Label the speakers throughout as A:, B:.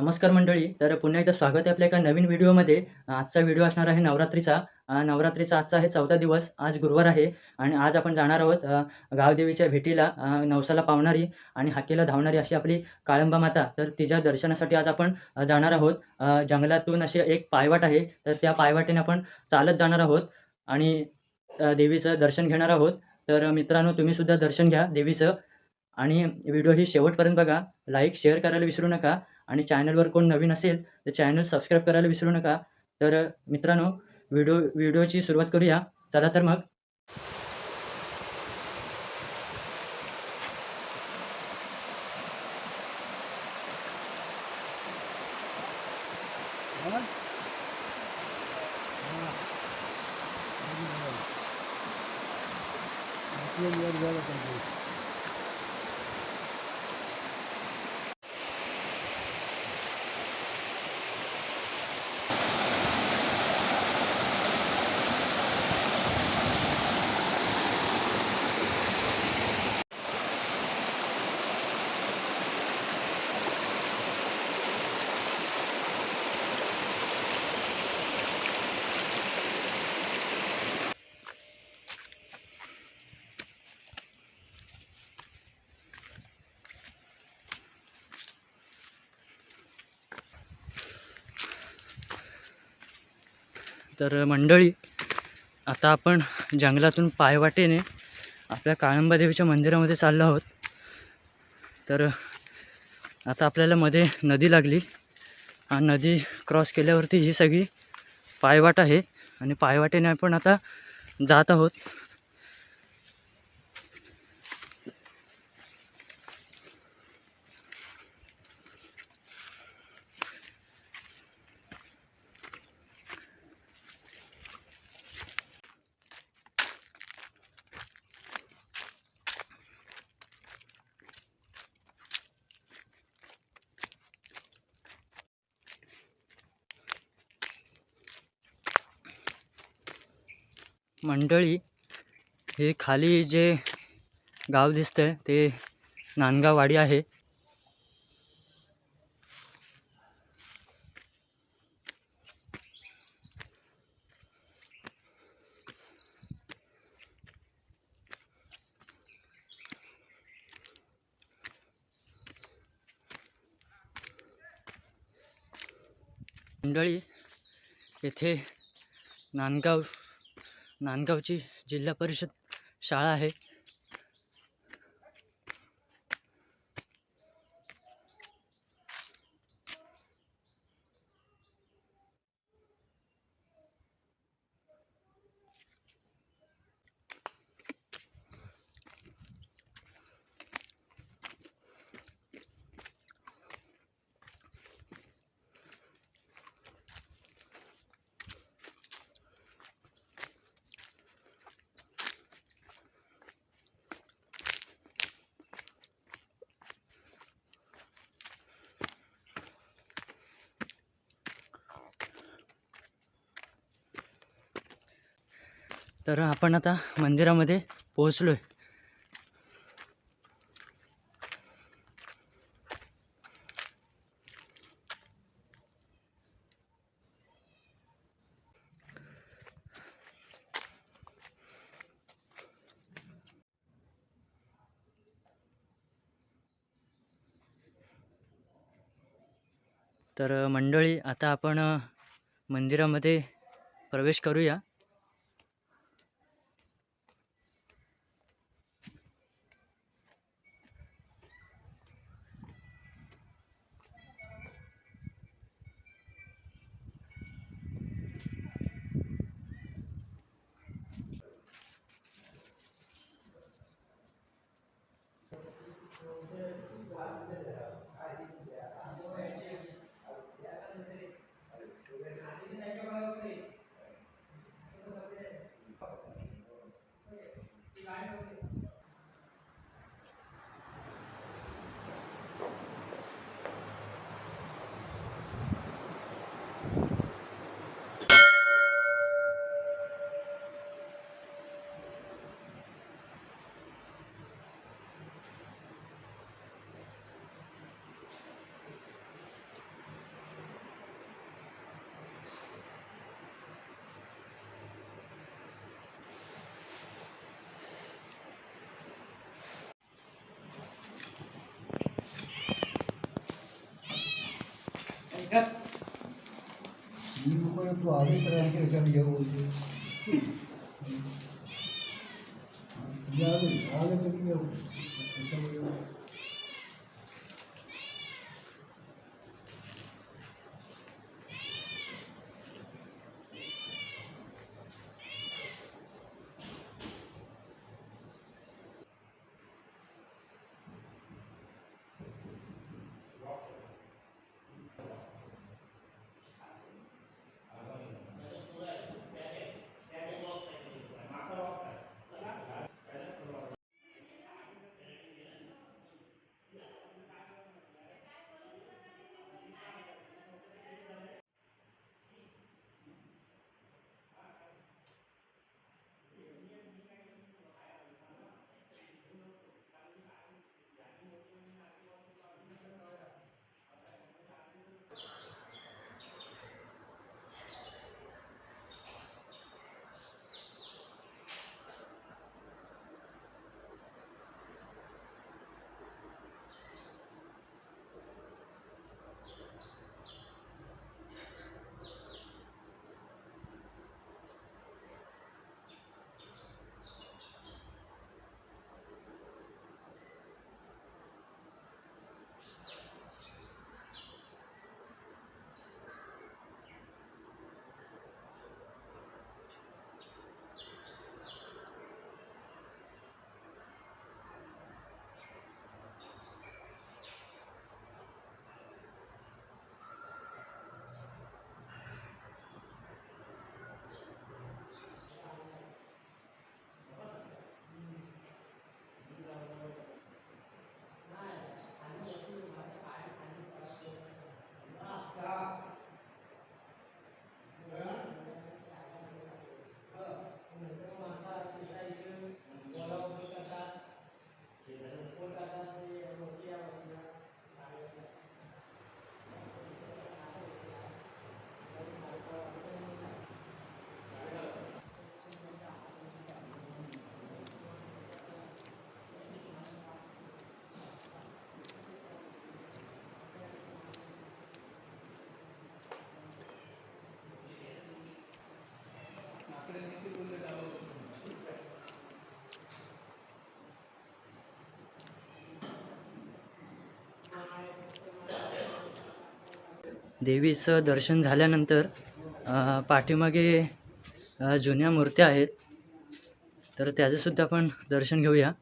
A: नमस्कार मंडळी तर पुन्हा एकदा स्वागत आहे आपल्या एका नवीन व्हिडिओमध्ये. आजचा व्हिडिओ असणार आहे नवरात्रीचा. नवरात्रीचा आजचा आहे चौथा दिवस. आज गुरुवार आहे आणि आज आपण जाणार आहोत गावदेवीच्या भेटीला नवसाला पावणारी आणि हाकेला धावणारी अशी आपली काळंबा माता. तर तिच्या दर्शनासाठी आज आपण जाणार आहोत. जंगलातून अशी एक पायवाट आहे. तर त्या पायवाटेने आपण चालत जाणार आहोत आणि देवीचं दर्शन घेणार आहोत. तर मित्रांनो तुम्ही सुद्धा दर्शन घ्या देवीचं. आणि व्हिडिओ ही शेवटपर्यंत बघा. लाईक शेअर करायला विसरू नका. आणि चॅनलवर कोण नवीन असेल तर चॅनल सबस्क्राईब करायला विसरू नका. तर मित्रांनो व्हिडिओ व्हिडिओची सुरुवात करूया. चला तर मग. तर मंडळी आता आपण जंगलातून पायवाटेने आपल्या काळंबा देवीच्या मंदिरामध्ये चाललो आहोत. तर आता आपल्याला मध्ये नदी लागली. आणि नदी क्रॉस केल्यावरती ही सगळी पायवाट आहे आणि पायवाटेने आपण आता जात आहोत. मंडळी हे खाली जे गाव दिसतंय ते नांदगाववाडी आहे. मंडळी येथे नांदगाव नांदगावची जिल्हा परिषद शाळा आहे. तर आपण आता मंदिरामध्ये पोहोचलो आहे तर मंडळी आता आपण मंदिरामध्ये प्रवेश करूया.
B: Yap. Büyük koyup duvarı tren geçen yer oldu. Yani, hala tabii yok. Tabii yok.
A: देवीचं दर्शन झाल्यानंतर पाठीमागे जुन्या मूर्त्या आहेत. तर त्याचंसुद्धा आपण दर्शन घेऊया.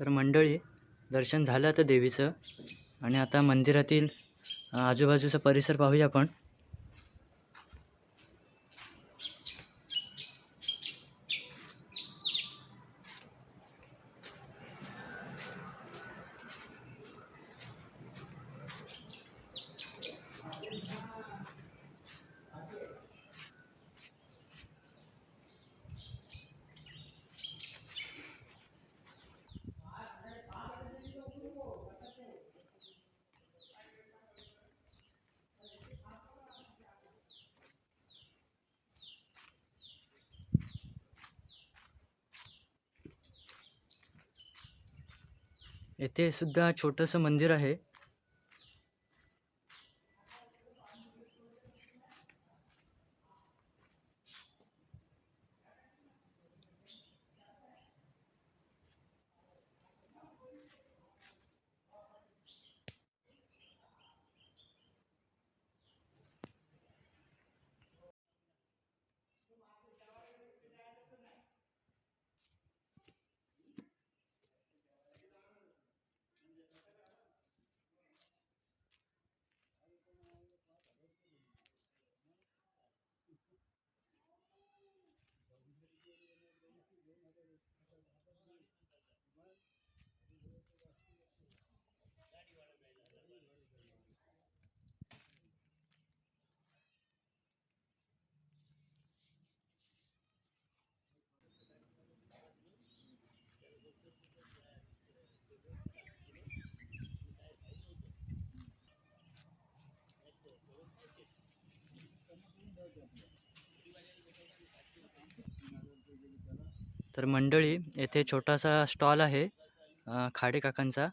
A: तर मंडळी दर्शन झालं आता देवीचं. आणि आता मंदिरातील आजूबाजूचा परिसर पाहूया आपण. येथे सुद्धा छोटंसं मंदिर आहे. तर मंडळी येथे छोटासा स्टॉल आहे खाडे काकांचा.